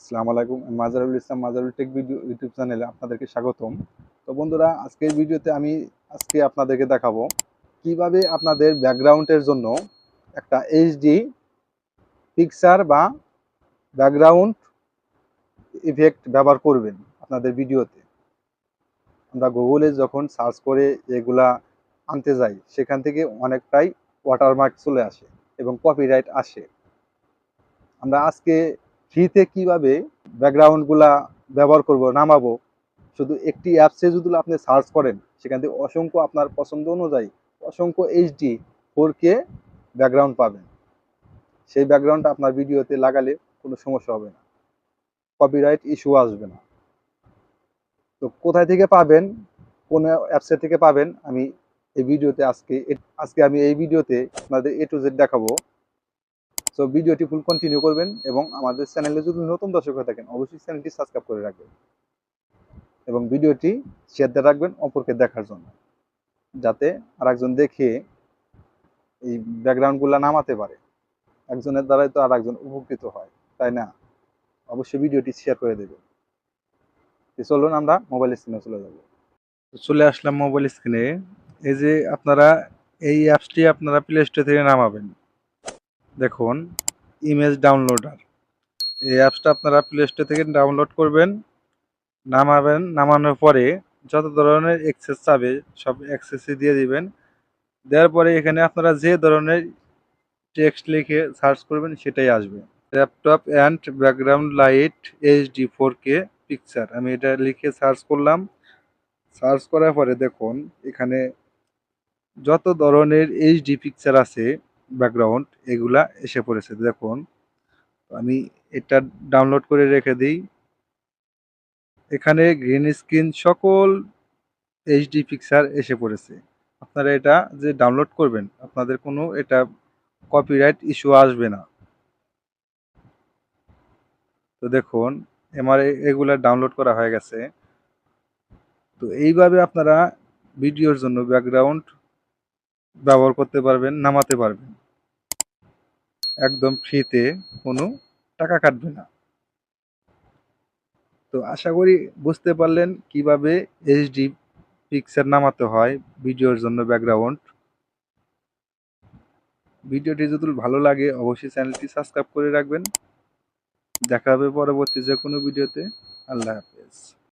আসসালামু আলাইকুম Mazharul Islam, Mazharul tech video YouTube চ্যানেলে আপনাদেরকে স্বাগতম। তো বন্ধুরা আজকের ভিডিওতে আমি আজকে আপনাদেরকে দেখাবো কীভাবে আপনাদের ব্যাকগ্রাউন্ডের জন্য একটা এইচডি পিকচার বা ব্যাকগ্রাউন্ড ইফেক্ট ব্যবহার করবেন আপনাদের ভিডিওতে। আমরা গুগলে যখন সার্চ করে এগুলা আনতে যাই, সেখান থেকে অনেকটাই ওয়াটারমার্ক চলে আসে এবং কপিরাইট আসে। আমরা আজকে ফ্রিতে কীভাবে ব্যাকগ্রাউন্ডগুলা ব্যবহার করব, নামাবো, শুধু একটি অ্যাপসে যদি আপনি সার্চ করেন, সেখান থেকে অসংখ্য আপনার পছন্দ অনুযায়ী অসংখ্য এইচডি ফোর কে ব্যাকগ্রাউন্ড পাবেন। সেই ব্যাকগ্রাউন্ডটা আপনার ভিডিওতে লাগালে কোনো সমস্যা হবে না। কপিরাইট ইস্যু আসবে না। তো কোথায় থেকে পাবেন, কোন অ্যাপসের থেকে পাবেন, আমি এই ভিডিওতে আজকে আজকে আমি এই ভিডিওতে আপনাদের এ টু জেড দেখাবো। সো ভিডিওটি ফুল কন্টিনিউ করবেন এবং আমাদের চ্যানেলে যদি নতুন দর্শক হয়ে থাকেন, অবশ্যই চ্যানেলটি সাবস্ক্রাইব করে রাখবেন এবং ভিডিওটি শেয়ার দিয়ে রাখবেন অপরকে দেখার জন্য, যাতে আরেকজন দেখে এই ব্যাকগ্রাউন্ডগুলো নামাতে পারে। একজনের দ্বারাই তো আর একজন উপকৃত হয়, তাই না? অবশ্যই ভিডিওটি শেয়ার করে দেবেন। চলুন আমরা মোবাইল স্ক্রিনে চলে যাব। চলে আসলাম মোবাইল স্ক্রিনে এই যে আপনারা, এই অ্যাপসটি আপনারা প্লে স্টোর থেকে নামাবেন। দেখুন ইমেজ ডাউনলোডার এই অ্যাপসটা আপনারা প্লে স্টোর থেকে ডাউনলোড করবেন, নামাবেন, নামানোর পরে যত ধরনের অ্যাক্সেস চাবে, সব অ্যাক্সেসই দিয়ে দিবেন। দেওয়ার পরে এখানে আপনারা যে ধরনের টেক্সট লিখে সার্চ করবেন, সেটাই আসবে। Laptop and background light HD four K picture আমি এটা লিখে সার্চ করলাম। সার্চ করার পরে দেখুন, এখানে যত ধরনের এইচডি পিকচার আছে ব্যাকগ্রাউন্ড এগুলা এসে পড়েছে, দেখুন। আমি এটা ডাউনলোড করে রেখে দিই। এখানে গ্রিন স্ক্রিন সকল এইচডি পিকচার এসে পড়েছে। আপনারা এটা যে ডাউনলোড করবেন, আপনাদের কোনো এটা কপিরাইট ইস্যু আসবে না। তো দেখুন আমার এগুলা ডাউনলোড করা হয়ে গেছে। তো এইভাবে আপনারা ভিডিওর জন্য ব্যাকগ্রাউন্ড ব্যবহার করতে পারবেন, নামাতে পারবেন। একদম ফ্রিতে কোনো টাকা কাটবে না। তো আশা করি বুঝতে পারলেন কীভাবে এইচডি পিকচার নামাতে হয় ভিডিওর জন্য ব্যাকগ্রাউন্ড। ভিডিওটি যদি ভালো লাগে অবশ্যই চ্যানেলটি সাবস্ক্রাইব করে রাখবেন। দেখা হবে পরবর্তী যে কোনো ভিডিওতে। আল্লাহ হাফেজ।